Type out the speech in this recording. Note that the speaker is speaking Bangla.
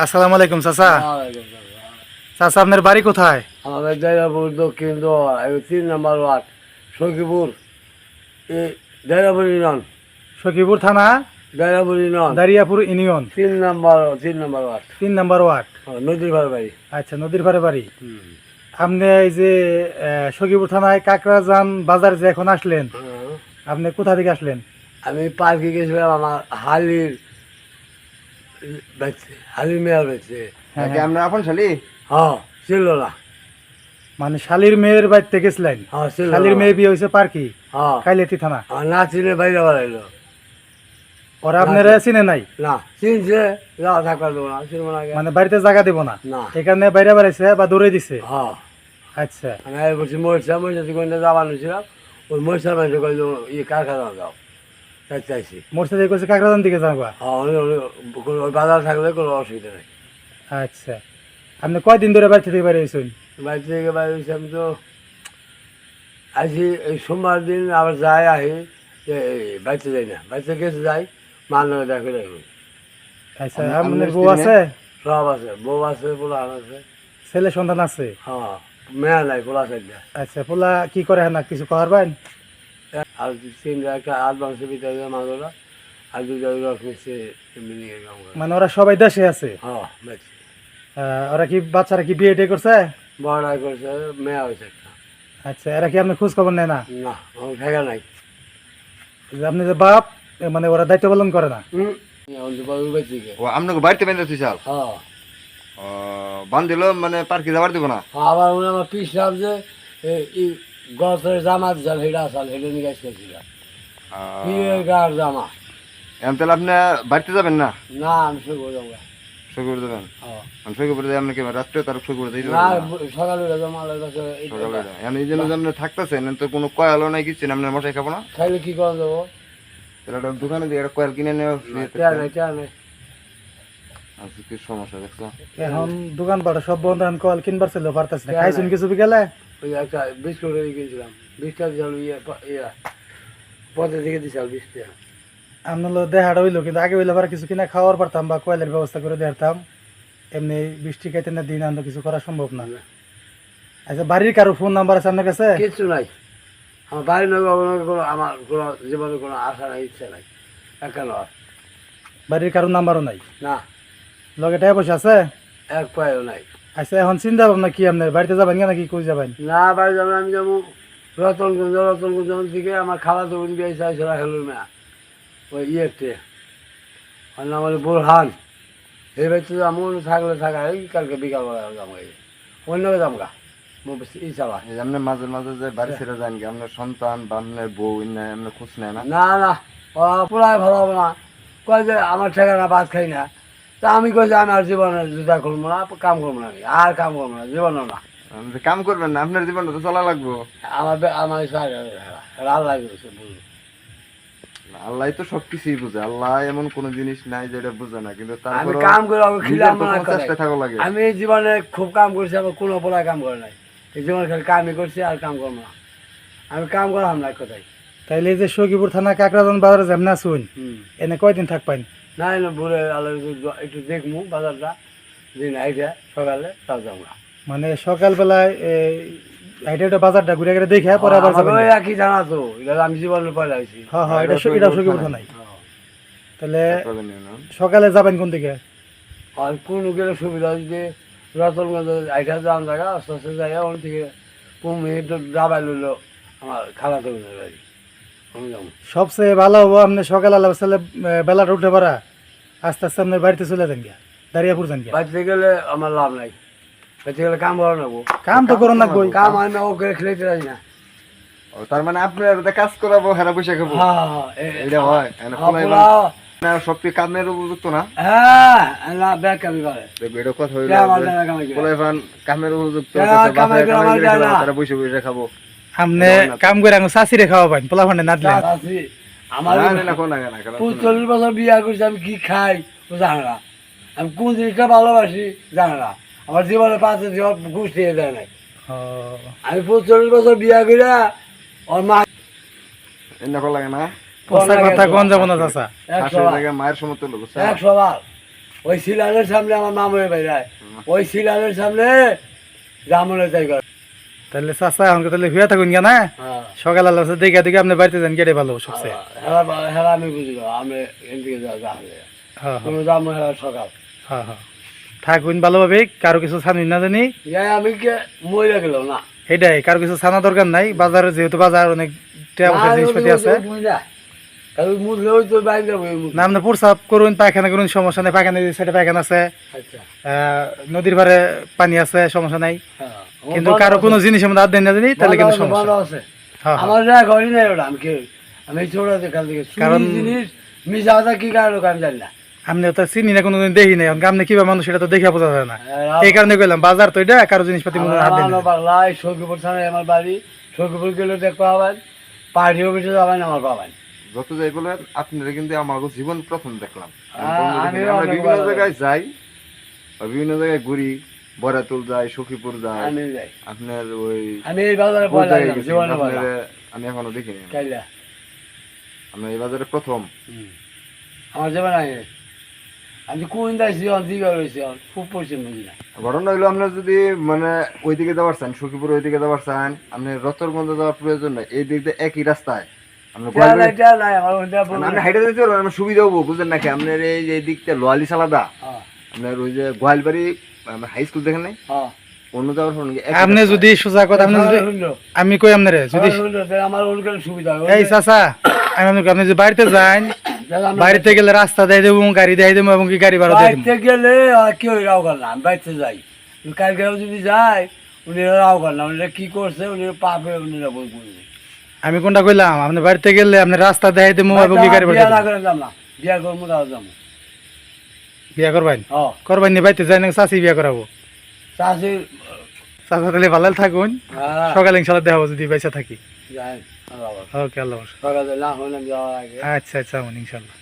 আসসালামু আলাইকুম চাচা। চাচা আপনার বাড়ি কোথায়? আমাদের দাইরাপুর দক্ষিণ দোয়া তিন নম্বর ওয়ার্ড সখীপুর। দাইরাপুর ইউনিয়ন। সখীপুর থানা? দাইরাপুর ইউনিয়ন। দারিয়াপুর ইউনিয়ন। তিন নম্বর তিন নম্বর ওয়ার্ড। তিন নম্বর ওয়ার্ড। নদীর ভাড় বাড়ি। আচ্ছা নদীর পাড়ে বাড়ি। আপনি এই যে সখীপুর থানায় কাকরাজান বাজার যে এখন আসলেন হ্যাঁ। আপনি কোথা থেকে আসলেন? আমি পার্কে গেছিলাম আমার হালির বেচছে হালির মেয়ার বেচছে হ্যাঁ, নাকি আমরা আপন শালি? হ্যাঁ ছিল না মানে শালির মেয়ের বাড়িতে গেছিলেন? হ্যাঁ ছিল শালির মেয়ে বিয়ে হয়েছে পার্কি? হ্যাঁ। কাইলেতি থানা। আমার না চিনে বাইরে বাড়াইলো। ওরা আপনারা চিনে নাই? না চিনছে যাওয়া থাকবার দেবো না চিনবো না মানে বাড়িতে জায়গা দিব না? এখানে বাইরে বাড়াইছে বা দৌড়ে দিছে? হ্যাঁ। আচ্ছা। আমি বলছি মরিচা মরিচা থেকে যাবানো ছিলাম ওই মরিচার মানুষ কইল ইয়ে কারখানা যাও। কইছে কাকরাজান দিকে যাবা হ্যাঁ ওই- ওই- বাজার থাকলে কোনো অসুবিধা নেই। আচ্ছা। আপনি কয়দিন ধরে বাড়ি থেকে বাইরে হয়েছেন বাড়ি থেকে বাইরে হয়েছি আমি তো আসি এই সোমবার দিন আবার যাই আহি বাড়িতে যাই না। বাড়িতে গেছে যাই নয় দেখা যাই আচ্ছা আপনার বউ আছে? সব আছে বউ আছে পোলান আছে। ছেলে সন্তান আছে? হ্যাঁ মেয়া নাই পোলা চাইটা আচ্ছা পোলা কি করে না কিছু করার বাইন আর তিনটা একটা আট মাংসের ভিতরে মাগুরা আর দুটা রস মিশে নিয়ে মানে ওরা সবাই দেশে আছে? হ্যাঁ ওরা কি বাচ্চারা কি বিয়ে টিয়ে করছে? বড় করছে মেয়া হয়েছে একটা। আচ্ছা এরা কি আপনি খোঁজ খবর নেয় না? না ঠেকা নাই। আপনি যে বাপ এ মানে ওরা দায়িত্ব পালন করে না? ও আপনাকে বাড়িতে বেঁধে তুই চাল হ্যাঁ। বান দিল মানে পার্কে যাবার দিব না? আবার উনি আমার পিস যে গতের জামা দিয়েছিল সেটা আসাল নিয়ে গেছিল গার জামা? এখন তাহলে আপনি বাড়িতে যাবেন না? না আমি শুরু যাব। সই করে দেবেন। আমি সই করে দিয়ে আপনাকে রাত্রে তার সই করে দিয়ে সকালে উঠে জমা লাগছে সকালে এখন এই জন্য যে থাকতেছেন তো কোনো কয়ালও নাই কিছু না আপনার মশাই খাব না? খাইলে কি করে তাহলে দোকানে দিয়ে একটা কয়াল কিনে নেওয়া চেয়ার নেই চেয়ার নেই কি সমস্যা? দেখছ এখন দোকান পাড়া সব বন্ধ এখন কল কিনবার ছিল পারতেছে না। খাইছেন কিছু বিকেলে? ওই একটা বিস্কুট গেছিলাম বিস্কুট দিয়েছিল ইয়ে পথে থেকে দিয়েছিল বিস্কুট আপনার দেখাটা হইল কিন্তু আগে হইলে আবার কিছু কিনা খাওয়ার পারতাম বা কয়লের ব্যবস্থা করে দিতাম এমনি বৃষ্টি খাইতে না দিন আনতে কিছু করা সম্ভব না। আচ্ছা বাড়ির কারও ফোন নাম্বার আছে আপনার কাছে? কিচ্ছু নাই। আমার বাড়ির কোনো আমার কোনো জীবনে কোনো আশা নাই ইচ্ছা নাই। বাড়ির কারও নাম্বারও নাই? না। লগে টাকা পয়সা আছে? এক পায়েও নাই। আচ্ছা এখন চিন্তা ভাবনা কি আপনার? বাড়িতে যাবেন কেন কি কই যাবেন? না বাড়ি যাবেন আমি যাব রতনগঞ্জ রতনগঞ্জ থেকে আমার খাওয়া তো বিয়ে চাইছিল হেলুর মেয়া ওই ইয়েতে। ওর নাম হলো বোরহান। এই বাড়িতে আমি থাকলে থাকা এই কালকে বিকালবেলা যাব এই। অন্য যাব গা আপনি মাঝে মাঝে যে বাড়ি ছেড়ে যান কি আপনার সন্তান বা আপনার বউ আপনার খোঁজ নেয় না? না না পুরাই ভালো হবে না। কয় যে আমার ঠিকানা ভাত খাই না। তা আমি কইছি আমি আর জীবনে জুতা করব না কাম করব না আমি আর কাম করব না জীবনও না। কাম করবেন না আপনার জীবনটা তো চলা লাগবো। আমার আমার রাল লাগছে বুঝলো। আল্লাহ তো সবকিছুই বুঝে আল্লাহ এমন কোন জিনিস নাই যেটা বুঝে না কিন্তু আমি কাম করে আমি খিলাম চেষ্টা থাকা লাগে। আমি জীবনে খুব কাম করছি আমার কোনো পড়ায় কাম করে নাই। এই জীবনে খালি কামই করছি আর কাম করব না। আমি কাম করাম না কোথায়। তাইলে যে সখীপুর থানা কাকরাজান বাজারে যেমন শুন এনে কয়দিন থাকবেন? না না বলে আলো একটু দেখব বাজারটা। দিন আইটা সকালে তাও যাব না। মানে সকালবেলায় হাইটে বাজারটা ঘুরে ঘুরে দেখে পরে আবার যাবেন ওই একই জানা তো এটা আমি জীবনে পয়লা হয়েছি। হ্যাঁ হ্যাঁ এটা এটা সখীপুর থানাই তাহলে সকালে যাবেন কোন দিকে? আর কোনো গেলে সুবিধা রতনগঞ্জ আইটা যাওয়ার জায়গা আস্তে আস্তে ওখান থেকে কমে ডাবাই লইলো আমার খালা তো বাড়ি। সবচেয়ে ভালো হব আপনি সকাল আল্লাহ সালে বেলাটা উঠে পারা আস্তে আস্তে আপনার বাড়িতে চলে যান গিয়া দাঁড়িয়ে যান গিয়া। বাড়িতে গেলে আমার লাভ নাই। বাড়িতে গেলে কাম করা নেব। কাম তো করো না কই কাম আমি ওকে খেলেতে রাজি না। ও, তার মানে আপনি আর কাজ করাবো হেরা বসে খাব? হ্যাঁ হ্যাঁ, এটা হয় এনে হ্যাঁ। না কামের উপযুক্ত না? হ্যাঁ না কামি করে। কথা হইল করে? ফান কামের উপযুক্ত করে করে তারা বসে বসে খাব। আপনি কাম করে আঙো চাষিরে খাওয়া পাইন পোলা ফান্ডে না দিলে। আমার। চল্লিশ বছর বিয়া করছি আমি কি খাই ও জানে না। আমি কোন জিনিসটা ভালোবাসি জানে না। আমার জীবনে পাঁচে জীবন ঘুষ দিয়ে দেয় নাই। আমি চল্লিশ বছর বিয়া করে ওর মা এমনি লাগে না? কথা কোন যাব না মায়ের? একশো বার। ওই শিলালের সামনে আমার মামুরে বাইরায় ওই শিলালের সামনে তাই করে তাহলে চাচা এখন তাহলে হুয়া থাকুন কেন না? হ্যাঁ। সকাল দেখে দেখে আপনি বাড়িতে যান ভালো সবচেয়ে আমি আমি এদিকে হ্যাঁ হ্যাঁ। জামু হেরা সকাল। হ্যাঁ হ্যাঁ। থাকুন ভালোভাবে কারও কিছু ছানুন না জানি। আমি মরে গেল না? এটাই কারও কিছু ছানা দরকার নাই। বাজারে যেহেতু বাজার অনেক জিনিসপাতি আছে। না আপনি প্রসাব করুন পায়খানা করুন সমস্যা নেই। পায়খানা সেটা পায়খানা আছে। আচ্ছা। নদীর পারে পানি আছে সমস্যা নাই। হ্যাঁ। কিন্তু কারও কোনো জিনিসের মধ্যে হাত দেন না জানি তাহলে কিন্তু সমস্যা। আছে। হ্যাঁ হ্যাঁ। আমার যা ঘরই নাই ওটা আমি আমি ছোড়াতে কাল থেকে কারণ- জিনিস মিশা কি কারণ আমি জানি না। আপনি তো চিনি না কোনোদিন দেখি নাই। আপনি কিবা মানুষ সেটা তো দেখে বোঝা যায় না। এই কারণে কইলাম বাজার তো এটা কারও জিনিসপাতি মনে হাত দেন না। আমার বাংলায় সখীপুর থানায় আমার বাড়ি। সখীপুর গেলে পাবেন পার্টি অফিসে যাবেন আমার পাবেন যত যাই বলেন আপনারা কিন্তু আমার জীবন প্রথম দেখলাম। আমরা বিভিন্ন জায়গায় যাই বিভিন্ন জায়গায় ঘুরি বরাতুল যাই সখীপুর যাই আমি আপনার ওই আমি এখনও দেখিনি। আমরা এই বাজারে প্রথম। আমার জীবন আগে। আমি কোন যাইছি অন দিকে রয়েছি খুব পরিচয় না ঘটনা হইল আপনার যদি মানে ওইদিকে যাওয়ার চান সখীপুর ওইদিকে যাওয়ার চান আপনি রতরগঞ্জ যাওয়ার প্রয়োজন নাই এই দিক দিয়ে একই রাস্তায়। হাইটে আমার সুবিধা হব বুঝলেন নাকি? আপনার এই যে দিকটা লোয়ালি সালাদা। হ্যাঁ, আপনার ওই যে গোয়ালবাড়ি হাই স্কুল দেখেন নাই? হ্যাঁ। অন্য যাওয়ার ফোন আপনি যদি সোজা কথা আপনি যদি আমি কই আপনারে? যদি সবাই শুনলো, তাহলে আমার সুবিধা এই চাচা আমি আপনাকে আপনি যদি বাড়িতে যান বাড়িতে গেলে রাস্তা দেয় দেবো গাড়ি দেয় দেবো এবং কি গাড়ি ভাড়া দিয়ে গেলে কি কেউ রাও করলাম আমি বাইতে যাই। কালকেও যদি যাই উনি রাও করলাম উনি কি করছে উনি পাবে উনি বলব। আমি কোনটা কইলাম? আপনি বাড়িতে গেলে আপনি রাস্তা দেখাই দেবো এবং কি গাড়ি বিয়া না করে যাম না বিয়া করব তাও যাব। বিয়া করবেন? করবেন নি বাড়িতে যাই না চাষি বিয়া করাবো? চাষি চাচা তাহলে ভালো থাকুন। হ্যাঁ। সকালে ইনশাল্লাহ দেখাবো যদি পয়সা থাকি। যাই আল্লাহ ওকে আল্লাহ না আচ্ছা আচ্ছা ইনশাল্লাহ।